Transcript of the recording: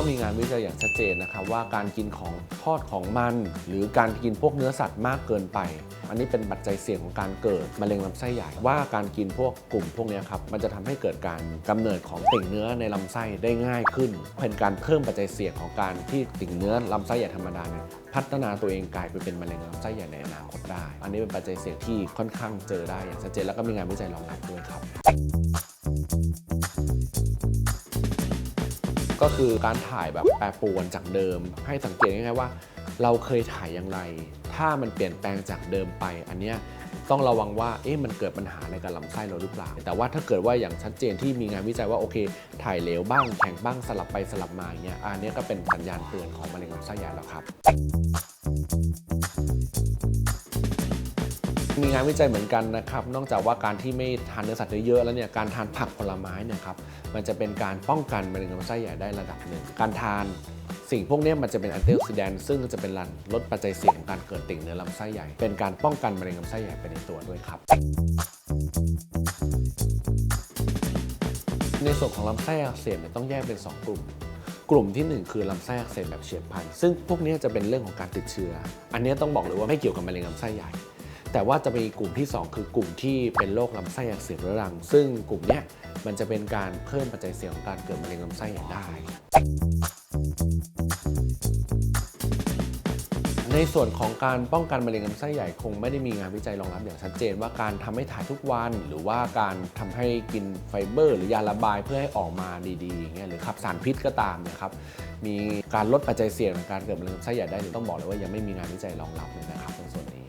ก็มีงานวิจัยอย่างชัดเจนนะครับว่าการกินของทอดของมัน หรือการกินพวกเนื้อสัตว์มากเกินไป อันนี้เป็นปัจจัยเสี่ยงของการเกิดมะเร็งลำไส้ใหญ่ ว่าการกินพวกกลุ่มพวกนี้ครับมันจะทำให้เกิดการกำเนิดของติ่งเนื้อในลำไส้ได้ง่ายขึ้น เป็นการเพิ่มปัจจัยเสี่ยงของการที่ติ่งเนื้อลำไส้ใหญ่ธรรมดาเนี่ยพัฒนาตัวเองกลายไปเป็นมะเร็งลำไส้ใหญ่ในอนาคตได้ อันนี้เป็นปัจจัยเสี่ยงที่ค่อนข้างเจอได้อย่างชัดเจนแล้วก็มีงานวิจัยรองรับด้วยครับ ก็คือการถ่ายแบบแปรปรวนจากเดิม ให้สังเกตง่ายๆว่า เราเคยถ่ายอย่างไร ถ้ามันเปลี่ยนแปลงจากเดิมไป อันเนี้ยต้องระวังว่าเอ๊ะมันเกิดปัญหาในการลำไส้เราหรือเปล่า แต่ว่าถ้าเกิดว่าอย่างชัดเจนที่มีงานวิจัยว่าโอเค ถ่ายเหลวบ้างแข็งบ้างสลับไปสลับมาอย่างเงี้ยอันเนี้ยก็เป็นสัญญาณเตือนของมะเร็งลำไส้ใหญ่แล้วครับ มีงานวิจัยเหมือนกันนะครับ นอกจากว่าการที่ไม่ทานเนื้อสัตว์เยอะๆแล้วเนี่ยการทานผักผลไม้เนี่ยครับมันจะเป็นการป้องกันมะเร็งลำไส้ใหญ่ได้ระดับหนึ่ง การทานสิ่งพวกนี้มันจะเป็นแอนตี้ออกซิแดนต์ซึ่งจะเป็นรันลดปัจจัยเสี่ยงของการเกิดติ่งเนื้อลำไส้ใหญ่ เป็นการป้องกันมะเร็งลำไส้ใหญ่ไปในตัวด้วยครับ ในส่วนของลำไส้อักเสบเนี่ยต้องแยกเป็น 2 กลุ่ม กลุ่มทีหนึ่1 คือลำไส้อักเสบแบบเฉียบพลัน ซึ่งพวกนี้จะเป็นเรื่องของการติดเชื้อ อันนี้ต้องบอกเลยว่าไม่เกี่ยวกับมะเร็งลำไส้ใหญ่ แต่ว่าจะมีกลุ่มที่ 2 คือกลุ่มที่เป็นโรคลำไส้อักเสบเรื้อรัง ซึ่งกลุ่มนี้มันจะเป็นการเพิ่มปัจจัยเสี่ยงของการเกิดมะเร็งลำไส้ใหญ่ได้ ในส่วนของการป้องกันมะเร็งลำไส้ใหญ่คงไม่ได้มีงานวิจัยรองรับอย่างชัดเจน ว่าการทำให้ถ่ายทุกวันหรือว่าการทำให้กินไฟเบอร์ หรือยาระบายเพื่อให้ออกมาดีๆอย่างเงี้ยหรือขับสารพิษก็ตามนะครับมีการลดปัจจัยเสี่ยงในการเกิดมะเร็งลำไส้ใหญ่ได้หรือต้องบอกเลยว่ายังไม่มีงานวิจัยรองรับเลยนะครับในส่วนนี้